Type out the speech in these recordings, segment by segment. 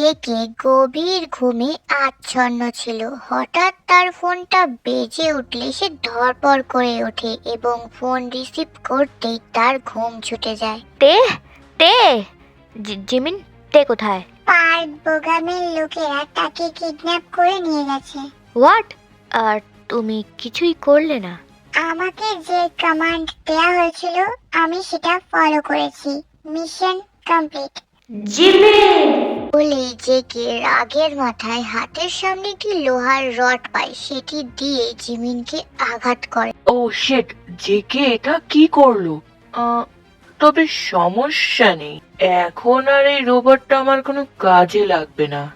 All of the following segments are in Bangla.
জেকে গভীর ঘুমে আচ্ছন্ন ছিল। হঠাৎ তার ফোনটা বেজে উঠলে সে ধরপর করে ওঠে এবং ফোন রিসিভ করতেই তার ঘুম ছুটে যায়। তে তে জি- জিমিন তে কোথায়? পার্ক বোগামের লোকেরা তাকে কিডন্যাপ করে নিয়ে গেছে। হোয়াট? আর তুমি কিছুই করলে না? আমাকে যে কমান্ড দেওয়া হয়েছিল আমি সেটা ফলো করেছি। Mission complete. জিমিন! বলে জেকে রাগের মাথায় হাতের সামনে একটি লোহার রড পায় সেটি দিয়ে জিমিনকে আঘাত করে। ও শেট জেকে এটা? কি করল? আহ, তবে সমস্যা নেই। এখন আর এই রোবটটা আমার কোনো কাজে লাগবে না।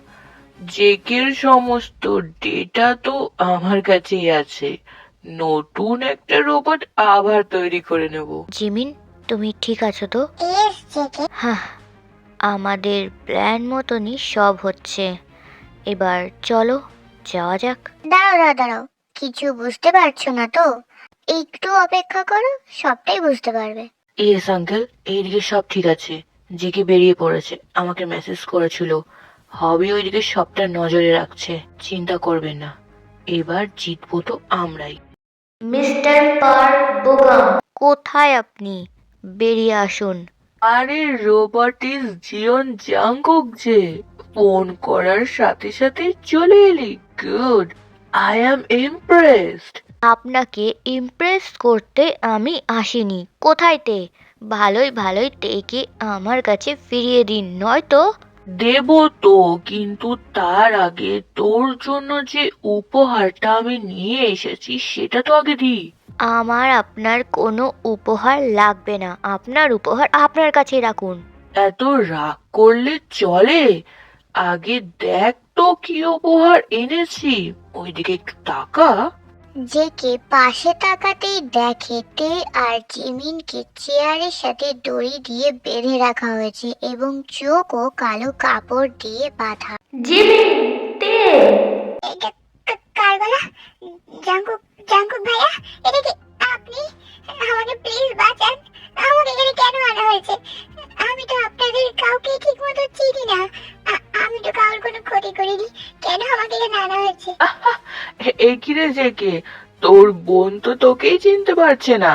জেকের সমস্ত ডেটা তো আমার কাছেই আছে। নতুন একটা রোবট আবার তৈরি করে নেব। জিমিন তুমি ঠিক আছো তো? এস জেকে হ্যাঁ আমাদের প্ল্যান মতনই সব হচ্ছে। এবার চলো যাওয়া যাক। দাঁড়াও দাঁড়াও দাঁড়াও। কিছু বুঝতে পারছ না তো? একটু অপেক্ষা করো সবটাই বুঝতে পারবে। ইয়েস আঙ্কেল এইদিকে সব ঠিক আছে। জেকে বেরিয়ে পড়েছে আমাকে মেসেজ করেছিল। হবি ওইদিকে সবটা নজরে রাখছে চিন্তা করবেন না। এবার জিতবো তো আমরাই। মিস্টার পার বোগাম কোথায় আপনি? বেরিয়ে আসুন। আরে রোবটিস জিওন জাঙ্কুক যে ফোন করার সাথে সাথে চলে এলি। Good I am impressed. আপনাকে ইমপ্রেস করতে আমি আসিনি। কোথায় তে? ভালোই ভালোই তেকে আমার কাছে ফিরিয়ে দিন নয়তো দেব তো কিন্তু তার আগে তোর জন্য যে উপহারটা আমি নিয়ে এসেছি সেটা তো আগে দি আমার আপনার কোনো উপহার লাগবে না। আপনার উপহার আপনার কাছে রাখুন। এত রাগ করলে চলে? আগে দেখ তো কি উপহার এনেছি। ওইদিকে একটু তাকা। জেকে পাশে তাকাতেই দেখে তে আর জিমিনকে চেয়ারের সাথে দড়ি দিয়ে বেঁধে রাখা হয়েছে এবং চোখও কালো কাপড় দিয়ে বাঁধা। জিমিন তে। এটা কার গলা জাঙ্কুক জাঙ্কুক ভাইয়া এই কিরে জেকে। তোর বোন তো তোকেই চিনতে পারছে না।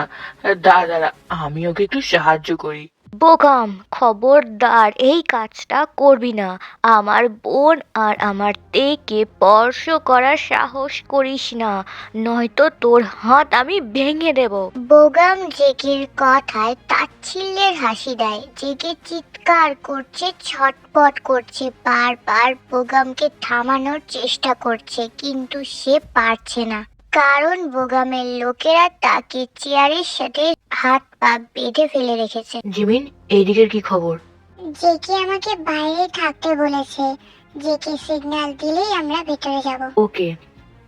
দাঁড়া দাঁড়া আমি ওকে একটু সাহায্য করি। বোকাম খবরদার এই কাজটা করবি না। আমার বোন আর আমার তেকে স্পর্শ করার সাহস করিস না নয়তো তোর হাত আমি ভেঙে দেব। বোগাম জেকের কথায় তাচ্ছিল্যের হাসি দেয়। জেকে চিৎকার করছে ছটপট করছে বারবার বোগামকে থামানোর চেষ্টা করছে কিন্তু সে পারছে না। কারণ বোগামের লোকেরা তাকে চেয়ারের সাথে হাত পা বেঁধে ফেলে রেখেছে। জিমিন এইদিকের কি খবর? জেকে আমাকে বাইরে থাকতে বলেছে। জেকে সিগন্যাল দিলেই আমরা ভেতরে যাব। ওকে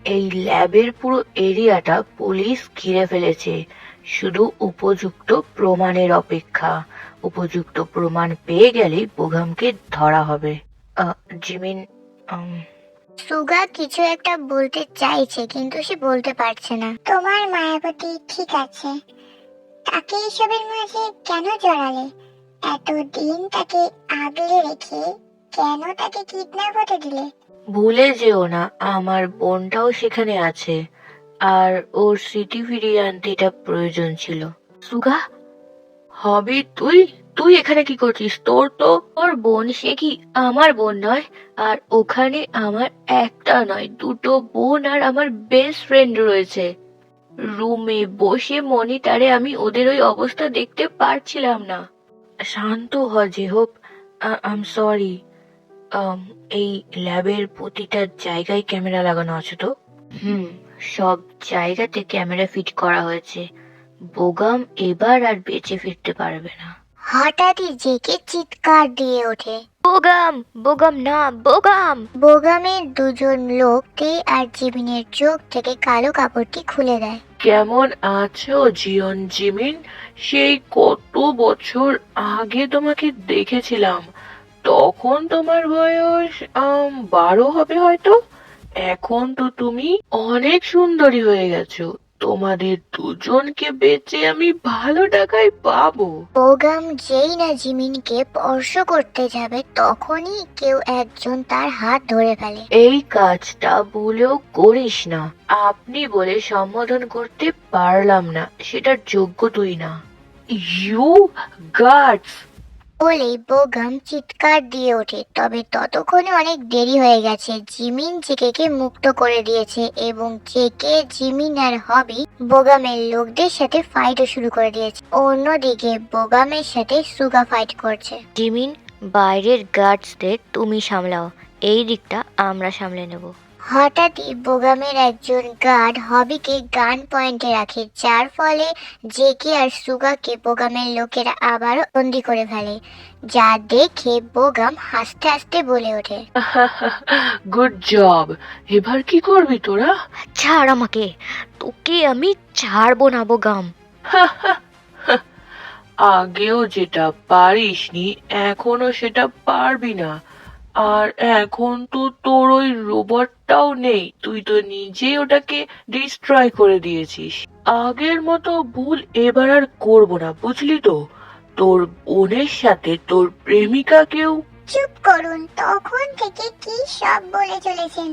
এই ল্যাবের পুরো এরিয়াটা পুলিশ ঘিরে ফেলেছে। শুধু উপযুক্ত প্রমাণের অপেক্ষা। উপযুক্ত প্রমাণ পেয়ে গেলেই বোগামকে ধরা হবে। জিমিন সুগা কিছু একটা বলতে চাইছে কিন্তু সে বলতে পারছে না। তোমার মায়াবতী ঠিক আছে। তাকে এসবের মাঝে কেন জড়ালে? এতদিন তাকে আগলে রেখে কেন তাকে কিডন্যাপ হতে দিলে? ভুলে যেও না, আমার বোনটাও সেখানে আছে। আর ওর স্মৃতি ফিরিয়ে আনতে এটা প্রয়োজন ছিল। সুগা, হবি, তুই? তুই এখানে কি করছিস? তোর তো ওর বোন, সে কি আমার বোন নয়? আর ওখানে আমার একটা নয়, দুটো বোন আর আমার বেস্ট ফ্রেন্ড রয়েছে। রুমে বসে মনিটারে আমি ওদের ওই অবস্থা দেখতে পারছিলাম না। শান্ত হ যেহোপ আম সরি। এই ল্যাবের প্রতিটা জায়গায় ক্যামেরা লাগানো আছে তো? হুম সব জায়গাতে ক্যামেরা ফিট করা হয়েছে। বোগাম এবার আর বেঁচে ফিরতে পারবে না। হঠাৎই জেকে চিৎকার দিয়ে ওঠে। বোগাম বোগাম না বোগাম! বোগামের দুজন লোক তে আর জিমিনের চোখ থেকে কালো কাপড়টি খুলে দেয়। কেমন আছো, জিয়ন জিমিন? সেই কত বছর আগে তোমাকে দেখেছিলাম। তখন তোমার বয়স বারো হবে হয়তো? এখন তো তুমি অনেক সুন্দরী হয়ে গেছো। তোমাদের দুজনকে বেচে আমি ভালো টাকায় পাবো। বোগাম যেই না জিমিনকে স্পর্শ করতে যাবে তখনই কেউ একজন তার হাত ধরে ফেলে। এই কাজটা ভুলেও করিস না। আপনি বলে সম্বোধন করতে পারলাম না সেটার যোগ্য তুই না। ইউ গার্ডস বলেই বোগাম চিৎকার দিয়ে ওঠে। তবে ততক্ষণে অনেক দেরি হয়ে গেছে। জিমিন জেকেকে মুক্ত করে দিয়েছে এবং জেকে, জিমিন আর হবি বোগামের লোকদের সাথে ফাইটও শুরু করে দিয়েছে। অন্যদিকে বোগামের সাথে সুগা ফাইট করছে। জিমিন, বাইরের গার্ডসদের তুমি সামলাও। এই দিকটা আমরা সামলে নেব। হঠাৎই বোগামের একজন গার্ড হবিকে গান পয়েন্টে রাখে যার ফলে জেকে আর সুগাকে বোগামের লোকেরা আবারও বন্দি করে ফেলে যা দেখে বোগাম হাসতে হাসতে বলে ওঠে। গুড জব এবার কি করবি তোরা? ছাড় আমাকে তোকে আমি ছাড়বো না বোগাম আগেও যেটা পারিসনি এখনও সেটা পারবি না। আর এখন তো তোর ওই রোবটটাও নেই। তুই তো নিজে ওটাকে ডিস্ট্রয় করে দিয়েছিস। আগের মতো ভুল এবার আর করব না, বুঝলি তো? তোর বোনের সাথে তোর প্রেমিকাকেও। চুপ করুন, তখন থেকে কি সব বলে চলেছেন?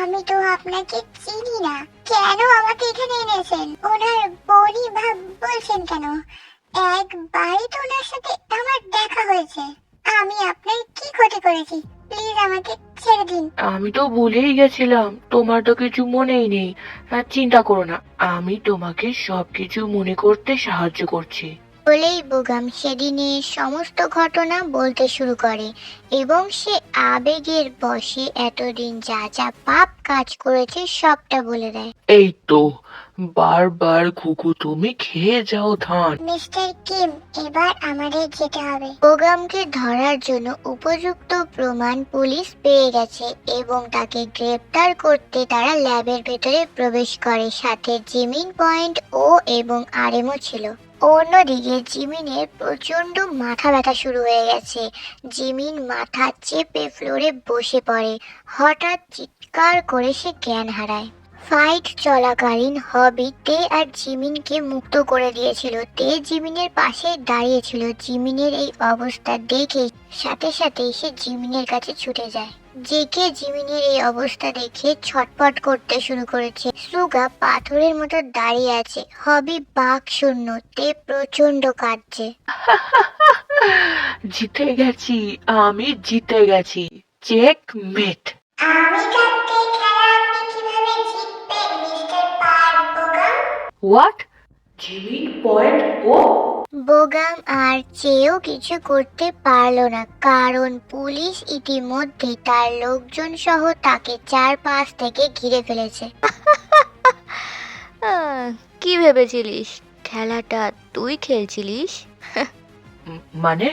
আমি তো আপনাকে চিনি না। কেন আমাকে এখানে এনেছেন? ওনার বড়ি ভাব বলছেন কেন? একবারই তো ওনার সাথে আমার দেখা হয়েছে। আমি আপনার কি ক্ষতি করেছি? প্লিজ আমাকে ছেড়ে দিন। আমি তো ভুলেই গেছিলাম, তোমার তো কিছু মনেই নেই। চিন্তা করো না, আমি তোমাকে সবকিছু মনে করতে সাহায্য করছি। বলেই বোগাম সেদিনের সমস্ত ঘটনা বলতে শুরু করে এবং সে আবেগের বশে এতদিন যা যা পাপ কাজ করেছে সবটা বলে দেয়। এই তো বারবার খুকু তুমি খেয়ে যাও ধান। মিস্টার কিম এবার আমাদের যেতে হবে। বোগামকে ধরার জন্য উপযুক্ত প্রমাণ পুলিশ পেয়ে গেছে এবং তাকে গ্রেপ্তার করতে তারা ল্যাবের ভেতরে প্রবেশ করে সাথে জিমিন পয়েন্ট ও এবং আরএমও ছিল। অন্যদিকে জিমিনের প্রচণ্ড মাথা ব্যথা শুরু হয়ে গেছে। জিমিন মাথা চেপে ফ্লোরে বসে পড়ে। হঠাৎ চিৎকার করে সে জ্ঞান হারায়। ফাইট চলাকালীন হবি তে আর জিমিনকে মুক্ত করে দিয়েছিল। তে জিমিনের পাশে দাঁড়িয়েছিল জিমিনের এই অবস্থা দেখে সাথে সাথে সে জিমিনের কাছে ছুটে যায়। জেকে জিমিনের এই অবস্থা দেখে ছটপট করতে শুরু করেছে। সুগা পাথরের মতো দাঁড়িয়ে আছে। হবি বাঘ শূন্য তে প্রচণ্ড কাঁদছে। জিতে গেছি আমি জিতে গেছি। Checkmate what Jimin point ও বোগাম আর চেয়েও কিছু করতে পারল না কারণ পুলিশ ইতিমধ্যে তার লোকজন সহ তাকে চারপাশ থেকে ঘিরে ফেলেছে। কি ভেবেছিলিস? খেলাটা তুই খেলছিলিস? মানে?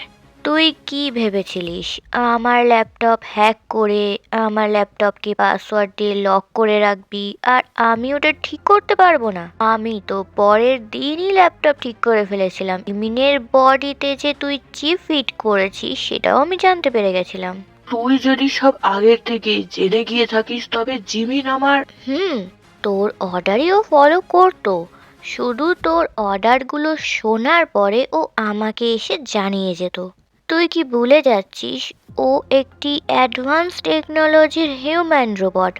তুই কি ভেবেছিলিস? আমার ল্যাপটপ হ্যাক করে আমার ল্যাপটপকে পাসওয়ার্ড দিয়ে লক করে রাখবি আর আমি ওটা ঠিক করতে পারব না। আমি তো পরের দিনই ল্যাপটপ ঠিক করে ফেলেছিলাম। ইমিনের বডিতে যে তুই চিপ ফিট করেছিস সেটাও আমি জানতে পেরে গেছিলাম। তুই যদি সব আগের থেকে জেনে গিয়ে থাকিস তবে জিমিন আমার হুম তোর অর্ডারই ও ফলো করতো। শুধু তোর অর্ডারগুলো শোনার পরে ও আমাকে এসে জানিয়ে যেত। তুই কি ভুলে যাচ্ছিস? ও একটি অ্যাডভান্স টেকনোলজির হিউম্যান রোবট।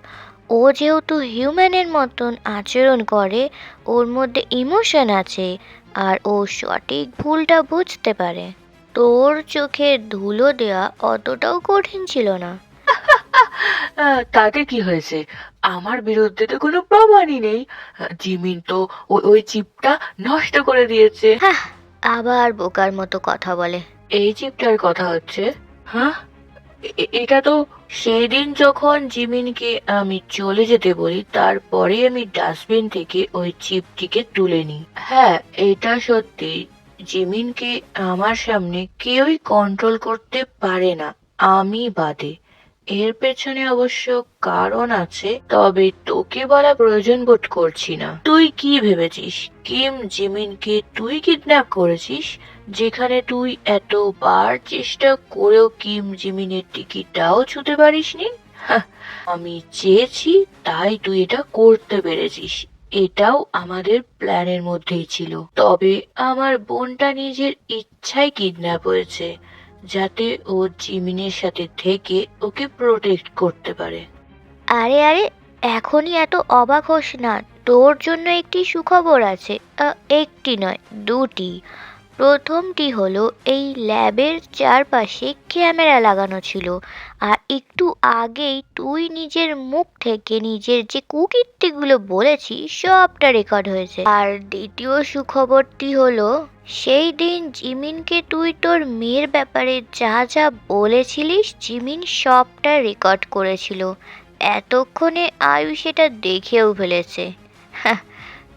ও যেহেতু হিউম্যানের মতন আচরণ করে ওর মধ্যে ইমোশন আছে আর ও সঠিক ভুলটা বুঝতে পারে। তোর চোখে ধুলো দেওয়া অতটাও কঠিন ছিল না। তাতে কি হয়েছে? আমার বিরুদ্ধে তো কোনো প্রমাণই নেই। জিমিন তো ওই চিপটা নষ্ট করে দিয়েছে। আবার বোকার মতো কথা বলে। এই চিপটার কথা হচ্ছে। হ্যাঁ? এটা তো সেদিন যখন জিমিনকে আমি চলে যেতে বলি তারপরে আমি ডাস্টবিন থেকে ওই চিপটিকে তুলে নিই। হ্যাঁ এটা সত্যি জিমিনকে আমার সামনে কেউই কন্ট্রোল করতে পারে না। আমি বাদে। এর পেছনে অবশ্য কারণ আছে, তবে তোকে বলা প্রয়োজন বোধ করছি না। তুই কি ভেবেছিস? কিম জিমিনকে তুই কিডন্যাপ করেছিস? যেখানে তুই এতবার চেষ্টা করেও কিম জিমিনের টিকিটটাও ছুতে পারিসনি? আমি চেয়েছি, তাই তুই এটা করতে পেরেছিস। এটাও আমাদের প্ল্যানের মধ্যেই ছিল। তবে আমার বোনটা নিজের ইচ্ছায় কিডন্যাপ হয়েছে। যাতে ও জিমিনের সাথে থেকে ওকে প্রোটেক্ট করতে পারে। আরে আরে, এখনই এত অবাক হোস না। তোর জন্য একটি সুখবর আছে। একটি নয়, দুটি। প্রথমটি হলো, এই ল্যাবের চারপাশে ক্যামেরা লাগানো ছিল। আর একটু আগেই তুই নিজের মুখ থেকে নিজের যে কুকীর্তিগুলো বলেছিস সবটা রেকর্ড হয়েছে। আর দ্বিতীয় সুখবরটি হলো, সেই দিন জিমিনকে তুই তোর মেয়ের ব্যাপারে যা যা বলেছিলিস, জিমিন সবটা রেকর্ড করেছিল। এতক্ষণে আয়ু সেটা দেখেও ফেলেছে।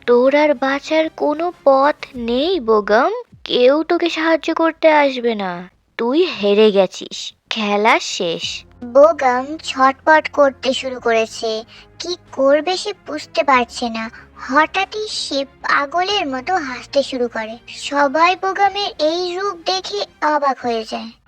তোর আর বাঁচার কোনো পথ নেই বোগাম। কেউ তোকে সাহায্য করতে আসবে না। তুই হেরে গেছিস। খেলা শেষ। বোগাম ছটপট করতে শুরু করেছে। কি করবে সে বুঝতে পারছে না। হঠাৎই সে পাগলের মতো হাসতে শুরু করে। সবাই বোগামের এই রূপ দেখে অবাক হয়ে যায়।